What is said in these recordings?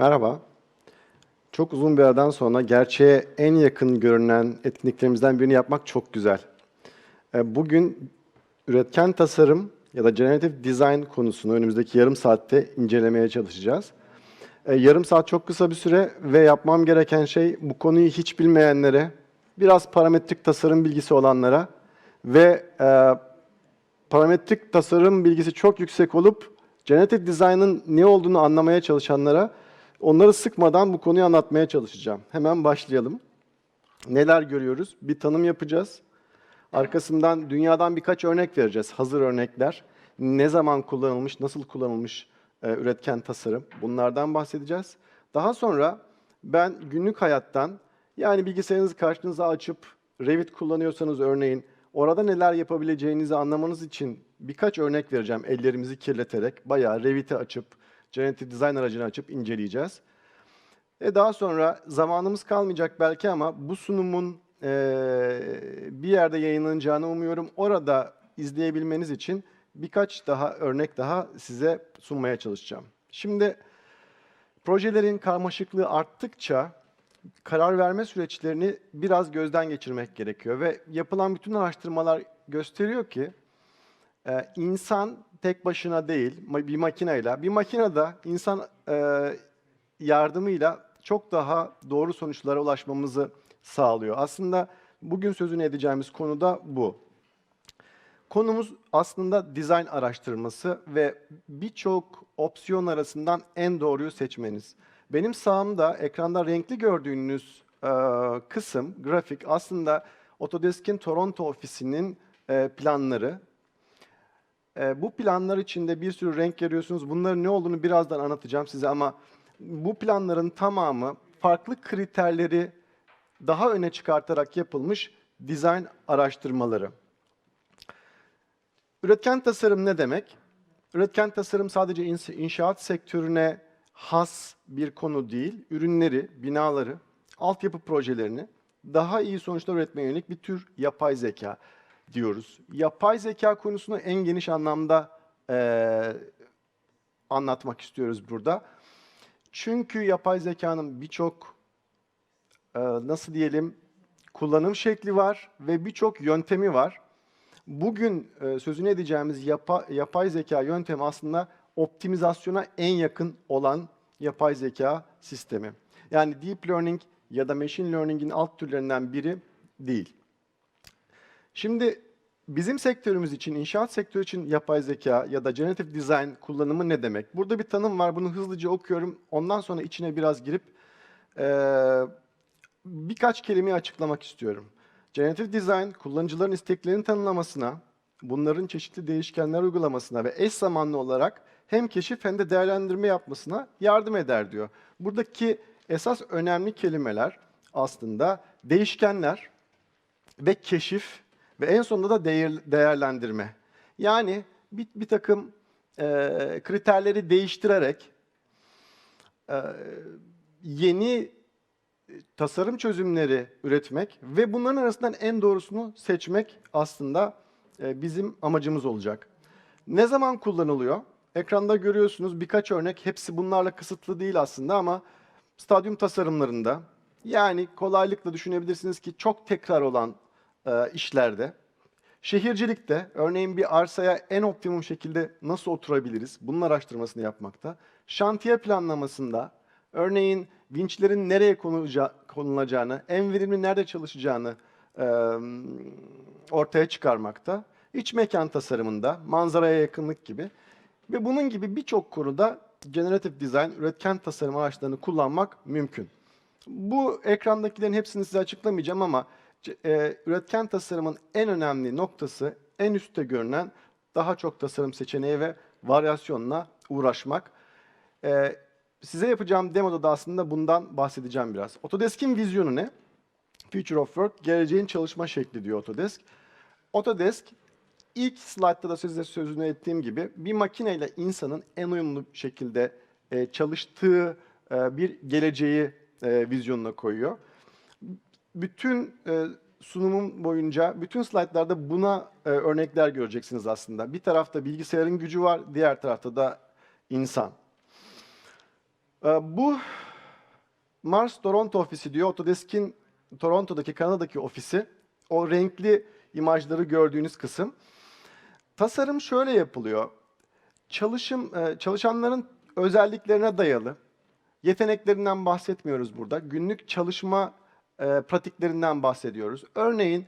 Merhaba. Çok uzun bir aradan sonra gerçeğe en yakın görünen etkinliklerimizden birini yapmak çok güzel. E, Bugün üretken tasarım ya da generative design konusunu önümüzdeki yarım saatte incelemeye çalışacağız. E, Yarım saat çok kısa bir süre ve yapmam gereken şey bu konuyu hiç bilmeyenlere, biraz parametrik tasarım bilgisi olanlara ve e, parametrik tasarım bilgisi çok yüksek olup generative design'ın ne olduğunu anlamaya çalışanlara onları sıkmadan bu konuyu anlatmaya çalışacağım. Hemen başlayalım. Neler görüyoruz? Bir tanım yapacağız. Arkasından dünyadan birkaç örnek vereceğiz. Hazır örnekler. Ne zaman kullanılmış, nasıl kullanılmış e, üretken tasarım. Bunlardan bahsedeceğiz. Daha sonra ben günlük hayattan yani bilgisayarınızı karşınıza açıp Revit kullanıyorsanız örneğin orada neler yapabileceğinizi anlamanız için birkaç örnek vereceğim ellerimizi kirleterek. Bayağı Revit'i açıp, Generative Design aracını açıp inceleyeceğiz. E daha sonra zamanımız kalmayacak belki ama bu sunumun eee, bir yerde yayınlanacağını umuyorum. Orada izleyebilmeniz için birkaç daha örnek daha size sunmaya çalışacağım. Şimdi projelerin karmaşıklığı arttıkça karar verme süreçlerini biraz gözden geçirmek gerekiyor ve yapılan bütün araştırmalar gösteriyor ki e, insan tek başına değil, bir makineyle, bir makinede insan e, yardımıyla çok daha doğru sonuçlara ulaşmamızı sağlıyor. Aslında bugün sözünü edeceğimiz konu da bu. Konumuz aslında dizayn araştırması ve birçok opsiyon arasından en doğruyu seçmeniz. Benim sağımda ekranda renkli gördüğünüz e, kısım, grafik aslında Autodesk'in Toronto ofisinin e, planları. E, bu planlar içinde bir sürü renk görüyorsunuz. Bunların ne olduğunu birazdan anlatacağım size ama bu planların tamamı farklı kriterleri daha öne çıkartarak yapılmış dizayn araştırmaları. Üretken tasarım ne demek? Üretken tasarım sadece inşaat sektörüne has bir konu değil, ürünleri, binaları, altyapı projelerini daha iyi sonuçlar üretmeye yönelik bir tür yapay zeka diyoruz. Yapay zeka konusunu en geniş anlamda eee, anlatmak istiyoruz burada. Çünkü yapay zekanın birçok eee, nasıl diyelim kullanım şekli var ve birçok yöntemi var. Bugün e, sözünü edeceğimiz yapa- yapay zeka yöntemi aslında optimizasyona en yakın olan yapay zeka sistemi. Yani deep learning ya da machine learning'in alt türlerinden biri değil. Şimdi bizim sektörümüz için, inşaat sektörü için yapay zeka ya da generative design kullanımı ne demek? Burada bir tanım var, bunu hızlıca okuyorum. Ondan sonra içine biraz girip eee, birkaç kelimeyi açıklamak istiyorum. Generative Design, kullanıcıların isteklerinin tanımlamasına, bunların çeşitli değişkenler uygulamasına ve eş zamanlı olarak hem keşif hem de değerlendirme yapmasına yardım eder diyor. Buradaki esas önemli kelimeler aslında değişkenler ve keşif ve en sonunda da değer- değerlendirme. Yani bir, bir takım eee, kriterleri değiştirerek eee, yeni tasarım çözümleri üretmek ve bunların arasından en doğrusunu seçmek aslında e, bizim amacımız olacak. Ne zaman kullanılıyor? Ekranda görüyorsunuz birkaç örnek. Hepsi bunlarla kısıtlı değil aslında ama stadyum tasarımlarında yani kolaylıkla düşünebilirsiniz ki çok tekrar olan e, işlerde Şehircilikte örneğin bir arsaya en optimum şekilde nasıl oturabiliriz? Bunun araştırmasını yapmakta. Şantiye planlamasında örneğin vinçlerin nereye konulaca- konulacağını, en verimli nerede çalışacağını e, ortaya çıkarmakta. İç mekan tasarımında manzaraya yakınlık gibi ve bunun gibi birçok konuda generative design, üretken tasarım araçlarını kullanmak mümkün. Bu ekrandakilerin hepsini size açıklamayacağım ama e, üretken tasarımın en önemli noktası en üstte görünen daha çok tasarım seçeneği ve varyasyonla uğraşmak. E, size yapacağım demoda da aslında bundan bahsedeceğim biraz. Autodesk'in vizyonu ne? Future of Work, geleceğin çalışma şekli diyor Autodesk. Autodesk ilk slaytta da size sözünü ettiğim gibi bir makineyle insanın en uyumlu şekilde e, çalıştığı e, bir geleceği e, vizyonuna koyuyor. Bütün e, sunumum boyunca bütün slaytlarda buna e, örnekler göreceksiniz aslında. Bir tarafta bilgisayarın gücü var, diğer tarafta da insan. Ee, Bu Mars Toronto ofisi diyor. Autodesk'in Toronto'daki, Kanada'daki ofisi. O renkli imajları gördüğünüz kısım. Tasarım şöyle yapılıyor. Çalışım e, çalışanların özelliklerine dayalı. Yeteneklerinden bahsetmiyoruz burada. Günlük çalışma e, pratiklerinden bahsediyoruz. Örneğin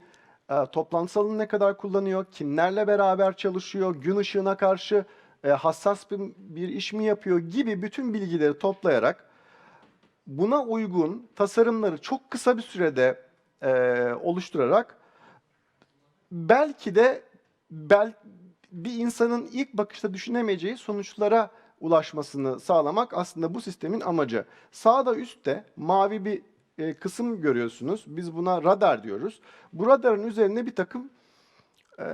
e, toplantı salonunu ne kadar kullanıyor, kimlerle beraber çalışıyor, gün ışığına karşı e, hassas bir, bir iş mi yapıyor gibi bütün bilgileri toplayarak buna uygun tasarımları çok kısa bir sürede e, oluşturarak belki de bel, bir insanın ilk bakışta düşünemeyeceği sonuçlara ulaşmasını sağlamak aslında bu sistemin amacı. Sağda üstte mavi bir e, kısım görüyorsunuz. Biz buna radar diyoruz. Bu radarın üzerinde bir takım e,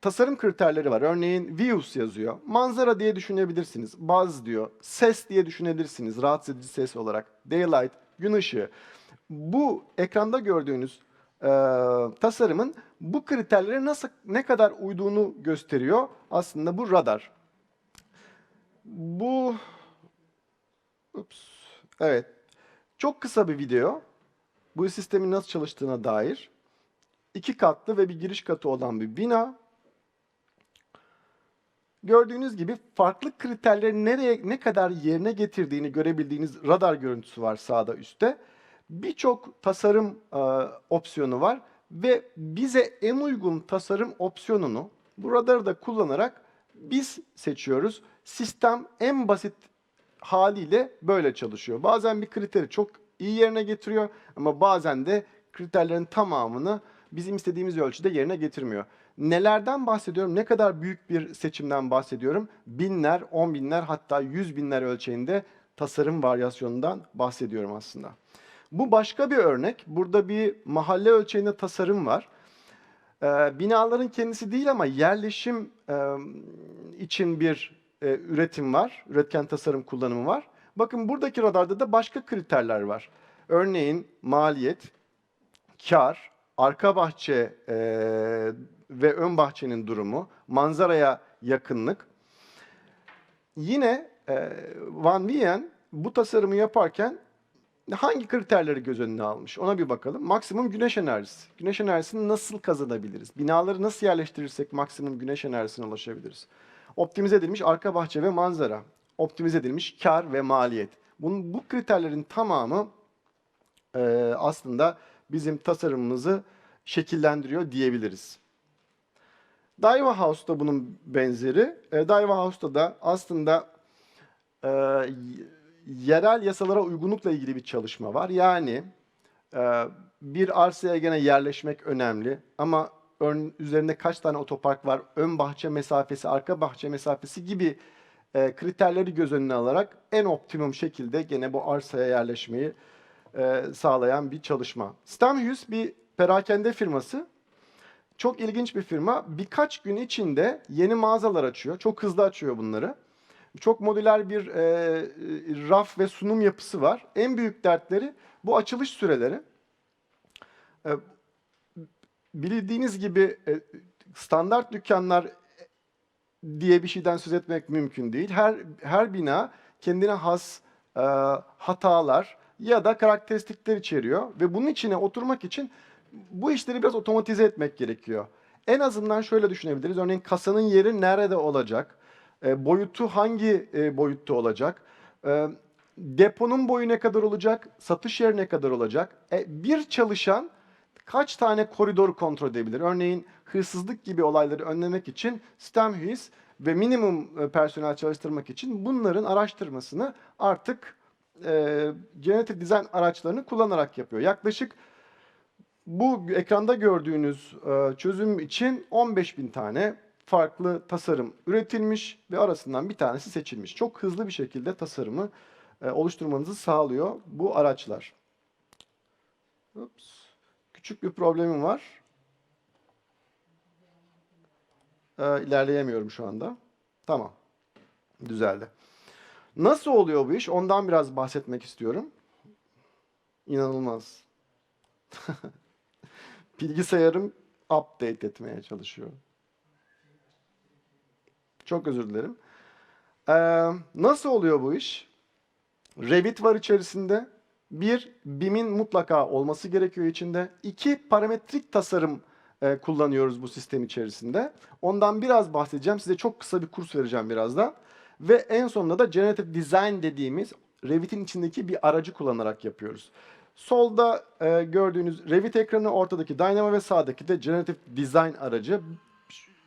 tasarım kriterleri var. Örneğin views yazıyor. Manzara diye düşünebilirsiniz. Buzz diyor. Ses diye düşünebilirsiniz. Rahatsız edici ses olarak. Daylight, gün ışığı. Bu ekranda gördüğünüz e, tasarımın bu kriterlere nasıl ne kadar uyduğunu gösteriyor. Aslında bu radar. Bu Ups. Evet. Çok kısa bir video. Bu sistemin nasıl çalıştığına dair. İki katlı ve bir giriş katı olan bir bina. Gördüğünüz gibi farklı kriterleri nereye ne kadar yerine getirdiğini görebildiğiniz radar görüntüsü var sağda üstte. Birçok tasarım e, opsiyonu var ve bize en uygun tasarım opsiyonunu bu radarı da kullanarak biz seçiyoruz. Sistem en basit haliyle böyle çalışıyor. Bazen bir kriteri çok iyi yerine getiriyor ama bazen de kriterlerin tamamını bizim istediğimiz ölçüde yerine getirmiyor. Nelerden bahsediyorum? Ne kadar büyük bir seçimden bahsediyorum? Binler, on binler hatta yüz binler ölçeğinde tasarım varyasyonundan bahsediyorum aslında. Bu başka bir örnek. Burada bir mahalle ölçeğinde tasarım var. Ee, binaların kendisi değil ama yerleşim için bir e, üretim var. Üretken tasarım kullanımı var. Bakın buradaki radarda da başka kriterler var. Örneğin maliyet, kar, arka bahçe e, ve ön bahçenin durumu, manzaraya yakınlık. Yine e, Van Wien bu tasarımı yaparken hangi kriterleri göz önüne almış? Ona bir bakalım. Maksimum güneş enerjisi. Güneş enerjisini nasıl kazanabiliriz? Binaları nasıl yerleştirirsek maksimum güneş enerjisine ulaşabiliriz? Optimize edilmiş arka bahçe ve manzara. Optimize edilmiş kar ve maliyet. Bunun, bu kriterlerin tamamı e, aslında bizim tasarımımızı şekillendiriyor diyebiliriz. Daiwa House'da bunun benzeri. E, Daiwa House'da da aslında e, yerel yasalara uygunlukla ilgili bir çalışma var. Yani e, bir arsaya gene yerleşmek önemli ama örneğin üzerinde kaç tane otopark var, ön bahçe mesafesi, arka bahçe mesafesi gibi e, kriterleri göz önüne alarak en optimum şekilde gene bu arsaya yerleşmeyi e, sağlayan bir çalışma. Stamhus bir perakende firması. Çok ilginç bir firma. Birkaç gün içinde yeni mağazalar açıyor. Çok hızlı açıyor bunları. Çok modüler bir e, raf ve sunum yapısı var. En büyük dertleri bu açılış süreleri. E, bildiğiniz gibi e, standart dükkanlar diye bir şeyden söz etmek mümkün değil. Her her bina kendine has e, hatalar ya da karakteristikler içeriyor ve bunun içine oturmak için bu işleri biraz otomatize etmek gerekiyor. En azından şöyle düşünebiliriz. Örneğin kasanın yeri nerede olacak? E, boyutu hangi e, boyutta olacak? E, deponun boyu ne kadar olacak? Satış yeri ne kadar olacak? E, bir çalışan kaç tane koridoru kontrol edebilir? Örneğin hırsızlık gibi olayları önlemek için Stemhus ve minimum e, personel çalıştırmak için bunların araştırmasını artık e, genetik dizayn araçlarını kullanarak yapıyor. Yaklaşık bu ekranda gördüğünüz e, çözüm için 15 bin tane farklı tasarım üretilmiş ve arasından bir tanesi seçilmiş. Çok hızlı bir şekilde tasarımı e, oluşturmanızı sağlıyor bu araçlar. Ups. Küçük bir problemim var. E, ilerleyemiyorum şu anda. Tamam. Düzeldi. Nasıl oluyor bu iş? Ondan biraz bahsetmek istiyorum. İnanılmaz. Bilgisayarım update etmeye çalışıyor. Çok özür dilerim. Ee, nasıl oluyor bu iş? Revit var içerisinde. Bir, BIM'in mutlaka olması gerekiyor içinde. İki, parametrik tasarım e, kullanıyoruz bu sistem içerisinde. Ondan biraz bahsedeceğim. Size çok kısa bir kurs vereceğim birazdan. Ve en sonunda da Generative Design dediğimiz Revit'in içindeki bir aracı kullanarak yapıyoruz. Solda e, gördüğünüz Revit ekranı, ortadaki Dynamo ve sağdaki de Generative Design aracı.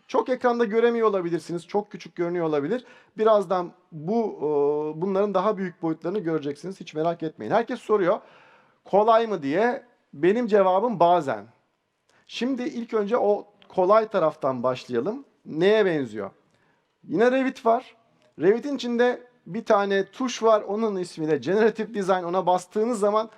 Çok ekranda göremiyor olabilirsiniz. Çok küçük görünüyor olabilir. Birazdan bu e, bunların daha büyük boyutlarını göreceksiniz. Hiç merak etmeyin. Herkes soruyor. Kolay mı diye. Benim cevabım bazen. Şimdi ilk önce o kolay taraftan başlayalım. Neye benziyor? Yine Revit var. Revit'in içinde bir tane tuş var. Onun ismi de Generative Design. Ona bastığınız zaman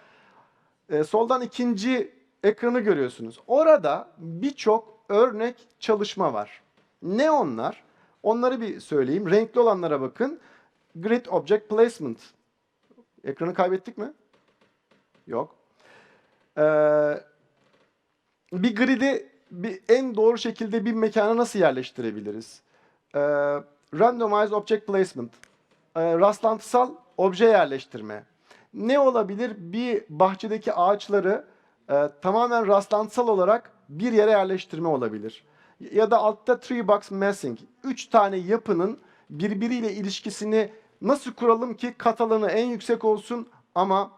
e, soldan ikinci ekranı görüyorsunuz. Orada birçok örnek çalışma var. Ne onlar? Onları bir söyleyeyim. Renkli olanlara bakın. Grid Object Placement. Ekranı kaybettik mi? Yok. Ee, bir grid'i bir en doğru şekilde bir mekana nasıl yerleştirebiliriz? Ee, randomized Object Placement. Ee, rastlantısal obje yerleştirme. Ne olabilir? Bir bahçedeki ağaçları e, tamamen rastlantısal olarak bir yere yerleştirme olabilir. Ya da altta tree box massing. Üç tane yapının birbiriyle ilişkisini nasıl kuralım ki kat alanı en yüksek olsun ama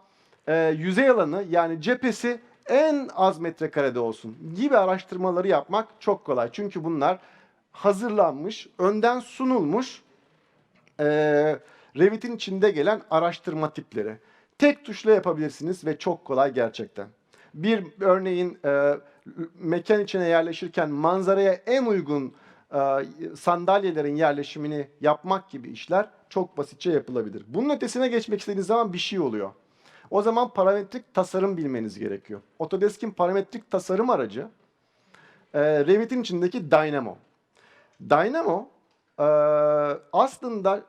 e, yüzey alanı yani cephesi en az metrekarede olsun gibi araştırmaları yapmak çok kolay. Çünkü bunlar hazırlanmış, önden sunulmuş e, Revit'in içinde gelen araştırma tipleri. Tek tuşla yapabilirsiniz ve çok kolay gerçekten. Bir örneğin e, mekan içine yerleşirken manzaraya en uygun e, sandalyelerin yerleşimini yapmak gibi işler çok basitçe yapılabilir. Bunun ötesine geçmek istediğiniz zaman bir şey oluyor. O zaman parametrik tasarım bilmeniz gerekiyor. Autodesk'in parametrik tasarım aracı e, Revit'in içindeki Dynamo. Dynamo e, aslında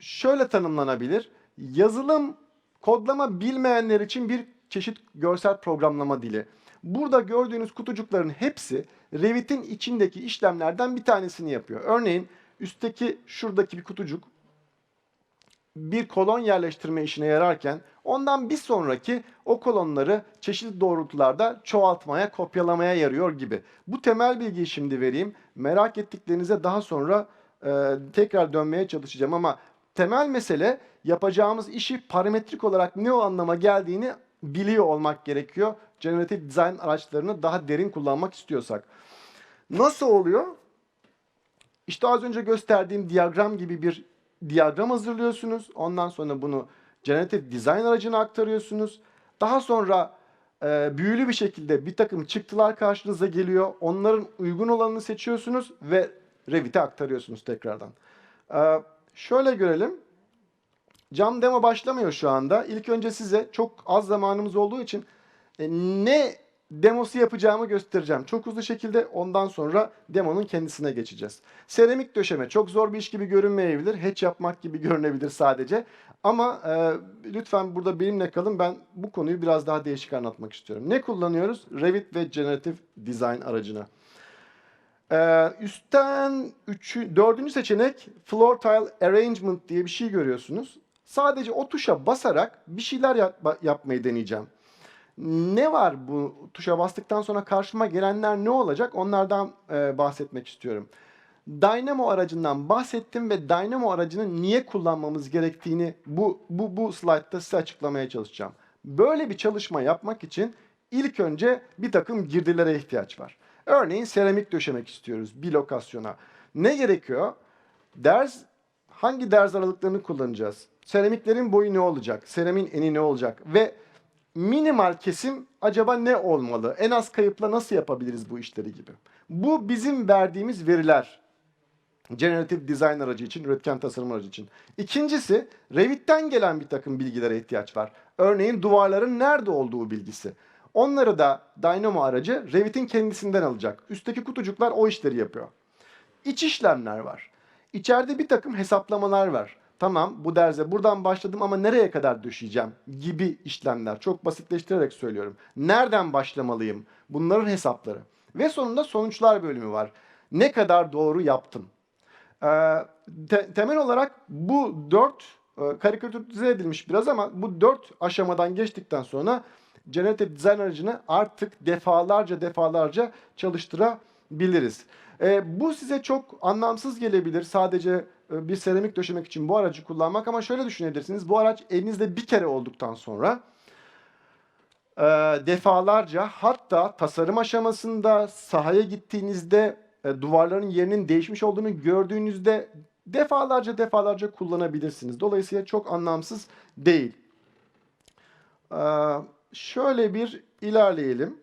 şöyle tanımlanabilir. Yazılım kodlama bilmeyenler için bir çeşit görsel programlama dili. Burada gördüğünüz kutucukların hepsi Revit'in içindeki işlemlerden bir tanesini yapıyor. Örneğin üstteki şuradaki bir kutucuk bir kolon yerleştirme işine yararken ondan bir sonraki o kolonları çeşitli doğrultularda çoğaltmaya, kopyalamaya yarıyor gibi. Bu temel bilgiyi şimdi vereyim. Merak ettiklerinize daha sonra e, tekrar dönmeye çalışacağım ama temel mesele yapacağımız işi parametrik olarak ne o anlama geldiğini biliyor olmak gerekiyor. Generative Design araçlarını daha derin kullanmak istiyorsak. Nasıl oluyor? İşte az önce gösterdiğim diyagram gibi bir diyagram hazırlıyorsunuz. Ondan sonra bunu Generative Design aracına aktarıyorsunuz. Daha sonra e, büyülü bir şekilde bir takım çıktılar karşınıza geliyor. Onların uygun olanını seçiyorsunuz ve Revit'e aktarıyorsunuz tekrardan. E, şöyle görelim. Cam demo başlamıyor şu anda. İlk önce size çok az zamanımız olduğu için ne demosu yapacağımı göstereceğim. Çok hızlı şekilde ondan sonra demonun kendisine geçeceğiz. Seramik döşeme çok zor bir iş gibi görünmeyebilir. Hatch yapmak gibi görünebilir sadece. Ama e, lütfen burada benimle kalın. Ben bu konuyu biraz daha değişik anlatmak istiyorum. Ne kullanıyoruz? Revit ve Generative Design aracına. Ee, üstten üçü, dördüncü seçenek Floor Tile Arrangement diye bir şey görüyorsunuz. Sadece o tuşa basarak bir şeyler yap- yapmayı deneyeceğim. Ne var bu tuşa bastıktan sonra karşıma gelenler ne olacak? Onlardan e, bahsetmek istiyorum. Dynamo aracından bahsettim ve Dynamo aracını niye kullanmamız gerektiğini bu bu bu slaytta size açıklamaya çalışacağım. Böyle bir çalışma yapmak için ilk önce bir takım girdilere ihtiyaç var. Örneğin seramik döşemek istiyoruz bir lokasyona. Ne gerekiyor? Derz hangi derz aralıklarını kullanacağız? Seramiklerin boyu ne olacak? Seramin eni ne olacak? Ve minimal kesim acaba ne olmalı? En az kayıpla nasıl yapabiliriz bu işleri gibi? Bu bizim verdiğimiz veriler. Generative Design aracı için, üretken tasarım aracı için. İkincisi, Revit'ten gelen bir takım bilgilere ihtiyaç var. Örneğin duvarların nerede olduğu bilgisi. Onları da Dynamo aracı Revit'in kendisinden alacak. Üstteki kutucuklar o işleri yapıyor. İç işlemler var. İçeride bir takım hesaplamalar var. Tamam bu derze buradan başladım ama nereye kadar düşeceğim gibi işlemler. Çok basitleştirerek söylüyorum. Nereden başlamalıyım? Bunların hesapları. Ve sonunda sonuçlar bölümü var. Ne kadar doğru yaptım? Ee, te- temel olarak bu dört e, karikatürize edilmiş biraz ama bu dört aşamadan geçtikten sonra Generative Design aracını artık defalarca defalarca çalıştırabiliriz. E, bu size çok anlamsız gelebilir sadece e, bir seramik döşemek için bu aracı kullanmak ama şöyle düşünebilirsiniz. Bu araç elinizde bir kere olduktan sonra e, defalarca hatta tasarım aşamasında sahaya gittiğinizde e, duvarların yerinin değişmiş olduğunu gördüğünüzde defalarca defalarca kullanabilirsiniz. Dolayısıyla çok anlamsız değil. E, şöyle bir ilerleyelim.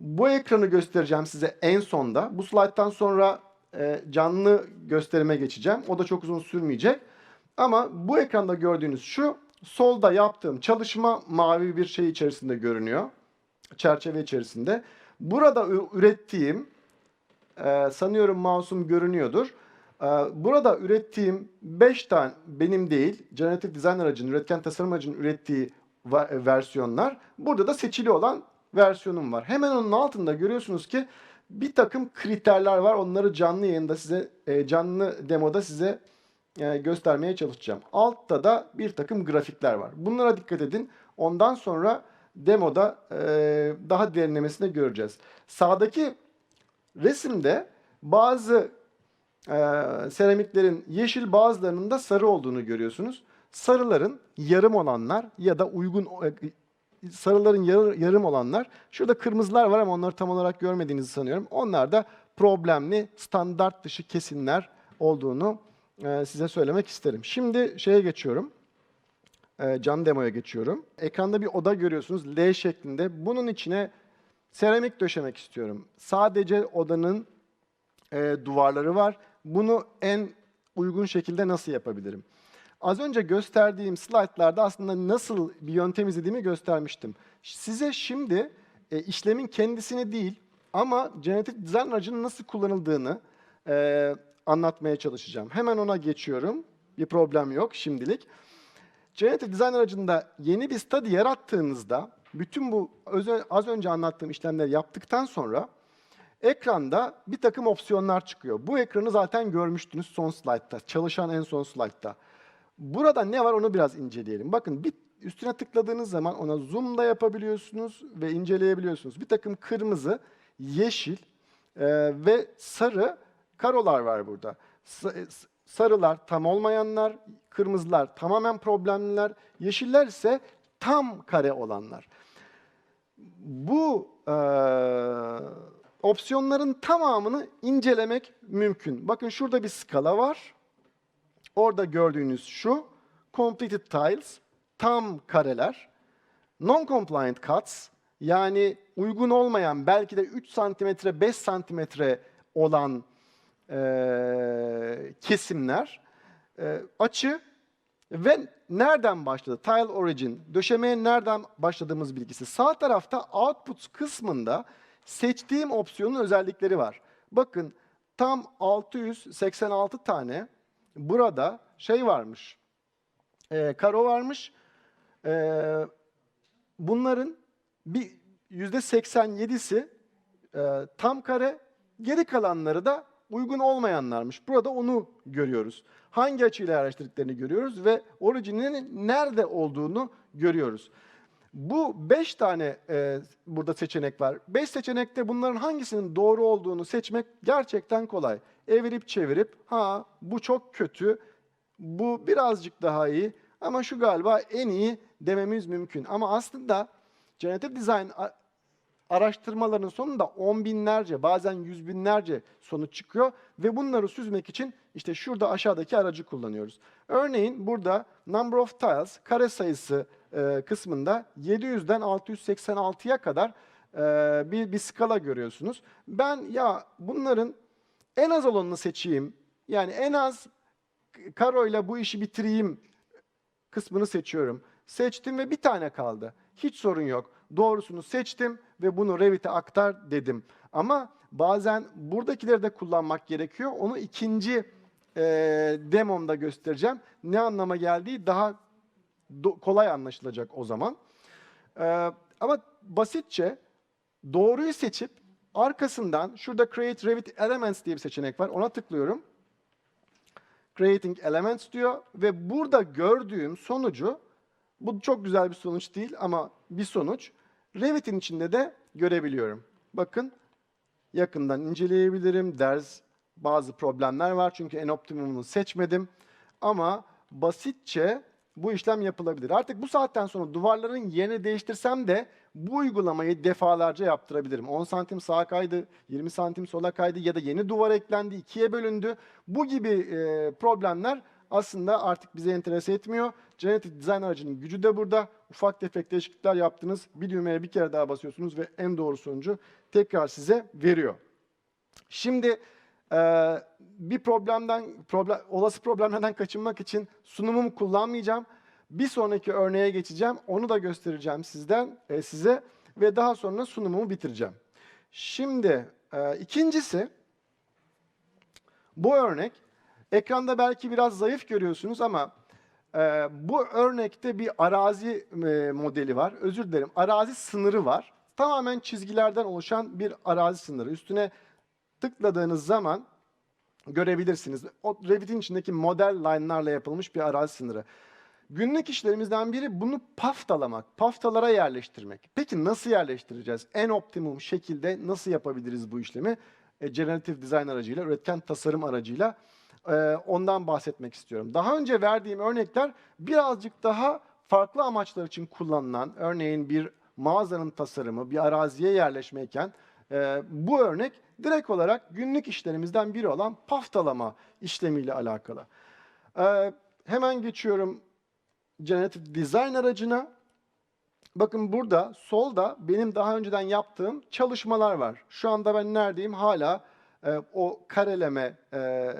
Bu ekranı göstereceğim size en sonda. Bu slayttan sonra e, canlı gösterime geçeceğim. O da çok uzun sürmeyecek. Ama bu ekranda gördüğünüz şu solda yaptığım çalışma mavi bir şey içerisinde görünüyor. Çerçeve içerisinde. Burada ürettiğim e, sanıyorum mouse'um görünüyordur. E, burada ürettiğim 5 tane benim değil, Generative Design aracının, üretken tasarım aracının ürettiği va- versiyonlar. Burada da seçili olan versiyonum var. Hemen onun altında görüyorsunuz ki bir takım kriterler var. Onları canlı yayında size, e, canlı demoda size e, göstermeye çalışacağım. Altta da bir takım grafikler var. Bunlara dikkat edin. Ondan sonra demoda e, daha derinlemesine göreceğiz. Sağdaki resimde bazı seramiklerin yeşil bazılarının da sarı olduğunu görüyorsunuz. Sarıların yarım olanlar ya da uygun sarıların yarı- yarım olanlar. Şurada kırmızılar var ama onları tam olarak görmediğinizi sanıyorum. Onlar da problemli standart dışı kesimler olduğunu e, size söylemek isterim. Şimdi şeye geçiyorum. E, can demoya geçiyorum. Ekranda bir oda görüyorsunuz L şeklinde. Bunun içine seramik döşemek istiyorum. Sadece odanın e, duvarları var. Bunu en uygun şekilde nasıl yapabilirim? Az önce gösterdiğim slaytlarda aslında nasıl bir yöntem izlediğimi göstermiştim. Size şimdi e, işlemin kendisini değil ama Generative Design aracının nasıl kullanıldığını e, anlatmaya çalışacağım. Hemen ona geçiyorum. Bir problem yok şimdilik. Generative Design aracında yeni bir study yarattığınızda bütün bu az önce anlattığım işlemleri yaptıktan sonra ekranda bir takım opsiyonlar çıkıyor. Bu ekranı zaten görmüştünüz son slaytta, çalışan en son slaytta. Burada ne var onu biraz inceleyelim. Bakın bir üstüne tıkladığınız zaman ona zoom da yapabiliyorsunuz ve inceleyebiliyorsunuz. Bir takım kırmızı, yeşil e, ve sarı karolar var burada. E, Sarılar tam olmayanlar, kırmızılar tamamen problemliler, yeşiller ise tam kare olanlar. Bu e, opsiyonların tamamını incelemek mümkün. Bakın şurada bir skala var. Orada gördüğünüz şu, completed tiles, tam kareler. Non-compliant cuts, yani uygun olmayan, belki de 3 santimetre, 5 santimetre olan eee, kesimler, eee, açı ve nereden başladı? Tile origin, döşemeye nereden başladığımız bilgisi. Sağ tarafta output kısmında seçtiğim opsiyonun özellikleri var. Bakın tam 686 tane burada şey varmış, e, karo varmış. E, bunların bir yüzde 87'si e, tam kare, geri kalanları da uygun olmayanlarmış. Burada onu görüyoruz. Hangi açıyla araştırdıklarını görüyoruz ve orijininin nerede olduğunu görüyoruz. Bu beş tane e, burada seçenek var. Beş seçenekte bunların hangisinin doğru olduğunu seçmek gerçekten kolay. Evirip çevirip, ha bu çok kötü, bu birazcık daha iyi ama şu galiba en iyi dememiz mümkün. Ama aslında Generative Design araştırmaların sonunda on binlerce, bazen yüz binlerce sonuç çıkıyor ve bunları süzmek için işte şurada aşağıdaki aracı kullanıyoruz. Örneğin burada number of tiles, kare sayısı e, kısmında 700'den 686'ya kadar e, bir, bir skala görüyorsunuz. Ben ya bunların en az olanını seçeyim, yani en az karoyla bu işi bitireyim kısmını seçiyorum. Seçtim ve bir tane kaldı. Hiç sorun yok. Doğrusunu seçtim ve bunu Revit'e aktar dedim. Ama bazen buradakileri de kullanmak gerekiyor. Onu ikinci e, demomda göstereceğim. Ne anlama geldiği daha kolay anlaşılacak o zaman. E, ama basitçe doğruyu seçip arkasından şurada Create Revit Elements diye bir seçenek var. Ona tıklıyorum. creating elements diyor ve burada gördüğüm sonucu bu çok güzel bir sonuç değil ama bir sonuç. Revit'in içinde de görebiliyorum. Bakın yakından inceleyebilirim. Ders bazı problemler var çünkü en optimumunu seçmedim. Ama basitçe bu işlem yapılabilir. Artık bu saatten sonra duvarların yerini değiştirsem de bu uygulamayı defalarca yaptırabilirim. 10 santim sağa kaydı, 20 santim sola kaydı ya da yeni duvar eklendi, ikiye bölündü. Bu gibi e, problemler aslında artık bize enterese etmiyor. Generative Design aracının gücü de burada. Ufak tefek değişiklikler yaptınız. Bir düğmeye bir kere daha basıyorsunuz ve en doğru sonucu tekrar size veriyor. Şimdi e, bir problemden, problem, olası problemlerden kaçınmak için sunumumu kullanmayacağım. Bir sonraki örneğe geçeceğim. Onu da göstereceğim sizden e, size ve daha sonra sunumumu bitireceğim. Şimdi e, ikincisi bu örnek ekranda belki biraz zayıf görüyorsunuz ama e, bu örnekte bir arazi e, modeli var. Özür dilerim. Arazi sınırı var. Tamamen çizgilerden oluşan bir arazi sınırı. Üstüne tıkladığınız zaman görebilirsiniz. O Revit'in içindeki model line'larla yapılmış bir arazi sınırı. Günlük işlerimizden biri bunu paftalamak, paftalara yerleştirmek. Peki nasıl yerleştireceğiz? En optimum şekilde nasıl yapabiliriz bu işlemi? E, Generative Design aracıyla, üretken tasarım aracıyla e, ondan bahsetmek istiyorum. Daha önce verdiğim örnekler birazcık daha farklı amaçlar için kullanılan, örneğin bir mağazanın tasarımı, bir araziye yerleşmeyken e, bu örnek direkt olarak günlük işlerimizden biri olan paftalama işlemiyle alakalı. E, hemen geçiyorum Generative Design aracına. Bakın burada solda benim daha önceden yaptığım çalışmalar var. Şu anda ben neredeyim? Hala e, o kareleme e,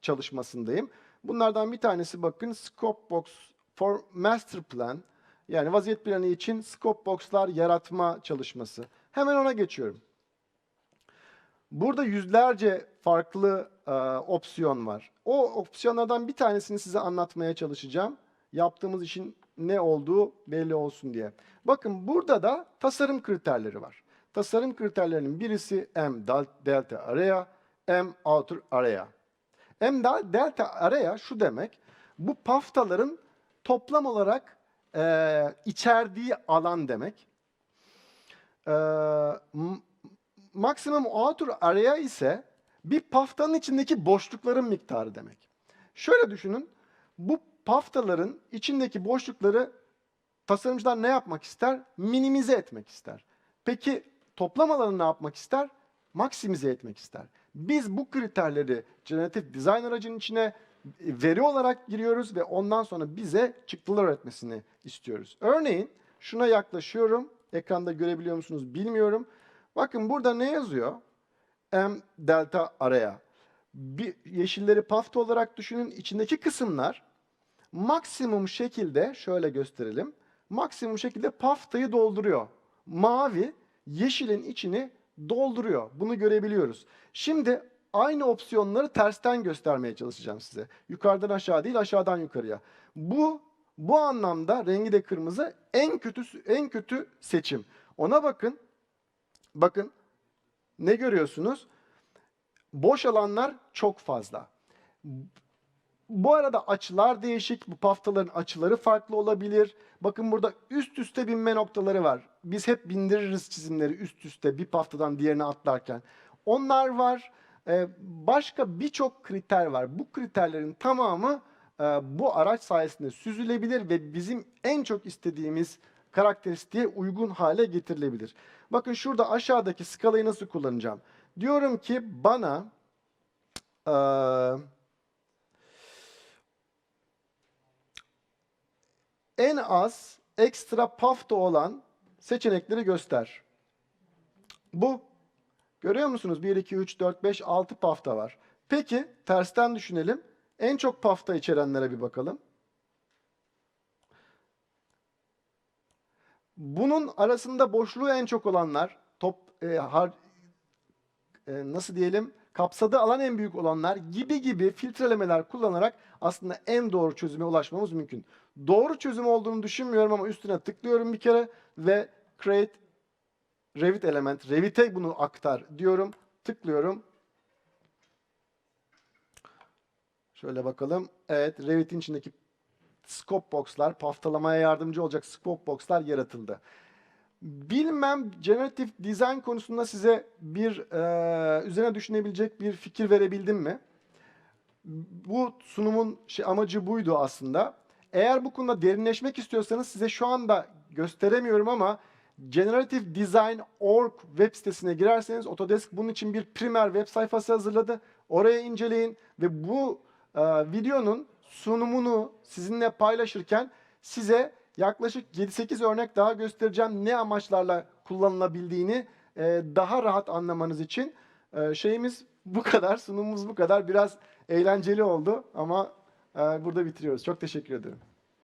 çalışmasındayım. Bunlardan bir tanesi bakın Scope Box for Master Plan. Yani vaziyet planı için scope box'lar yaratma çalışması. Hemen ona geçiyorum. Burada yüzlerce farklı e, opsiyon var. O opsiyonlardan bir tanesini size anlatmaya çalışacağım. Yaptığımız işin ne olduğu belli olsun diye. Bakın burada da tasarım kriterleri var. Tasarım kriterlerinin birisi M delta area, M outer area. M delta area şu demek, bu paftaların toplam olarak e, içerdiği alan demek. E, maksimum outer area ise bir paftanın içindeki boşlukların miktarı demek. Şöyle düşünün, bu paftaların içindeki boşlukları tasarımcılar ne yapmak ister? Minimize etmek ister. Peki toplam alanı ne yapmak ister? Maksimize etmek ister. Biz bu kriterleri Generative Design aracının içine veri olarak giriyoruz ve ondan sonra bize çıktılar üretmesini istiyoruz. Örneğin şuna yaklaşıyorum. Ekranda görebiliyor musunuz bilmiyorum. Bakın burada ne yazıyor? M delta araya. Bir yeşilleri pafta olarak düşünün. İçindeki kısımlar maksimum şekilde şöyle gösterelim. Maksimum şekilde paftayı dolduruyor. Mavi yeşilin içini dolduruyor. Bunu görebiliyoruz. Şimdi aynı opsiyonları tersten göstermeye çalışacağım size. Yukarıdan aşağı değil, aşağıdan yukarıya. Bu bu anlamda rengi de kırmızı en kötü en kötü seçim. Ona bakın. Bakın ne görüyorsunuz? Boş alanlar çok fazla. Bu arada açılar değişik. Bu paftaların açıları farklı olabilir. Bakın burada üst üste binme noktaları var. Biz hep bindiririz çizimleri üst üste bir paftadan diğerine atlarken. Onlar var. Ee, başka birçok kriter var. Bu kriterlerin tamamı e, bu araç sayesinde süzülebilir ve bizim en çok istediğimiz karakteristiğe uygun hale getirilebilir. Bakın şurada aşağıdaki skalayı nasıl kullanacağım? Diyorum ki bana e, en az ekstra pafta olan seçenekleri göster. Bu. Görüyor musunuz? 1, 2, 3, 4, 5, 6 pafta var. Peki tersten düşünelim. En çok pafta içerenlere bir bakalım. Bunun arasında boşluğu en çok olanlar, top e, har, e, nasıl diyelim, kapsadığı alan en büyük olanlar gibi gibi filtrelemeler kullanarak aslında en doğru çözüme ulaşmamız mümkün. Doğru çözüm olduğunu düşünmüyorum ama üstüne tıklıyorum bir kere ve create Revit element, Revit'e bunu aktar diyorum. Tıklıyorum. Şöyle bakalım. Evet, Revit'in içindeki scope box'lar, paftalamaya yardımcı olacak scope box'lar yaratıldı. Bilmem generative design konusunda size bir e, üzerine düşünebilecek bir fikir verebildim mi? Bu sunumun şey, amacı buydu aslında. Eğer bu konuda derinleşmek istiyorsanız size şu anda gösteremiyorum ama Generative Design Org web sitesine girerseniz Autodesk bunun için bir primer web sayfası hazırladı. Oraya inceleyin ve bu e, videonun sunumunu sizinle paylaşırken size yaklaşık 7-8 örnek daha göstereceğim ne amaçlarla kullanılabildiğini e, daha rahat anlamanız için. E, şeyimiz bu kadar, sunumumuz bu kadar. Biraz eğlenceli oldu ama burada bitiriyoruz. Çok teşekkür ederim.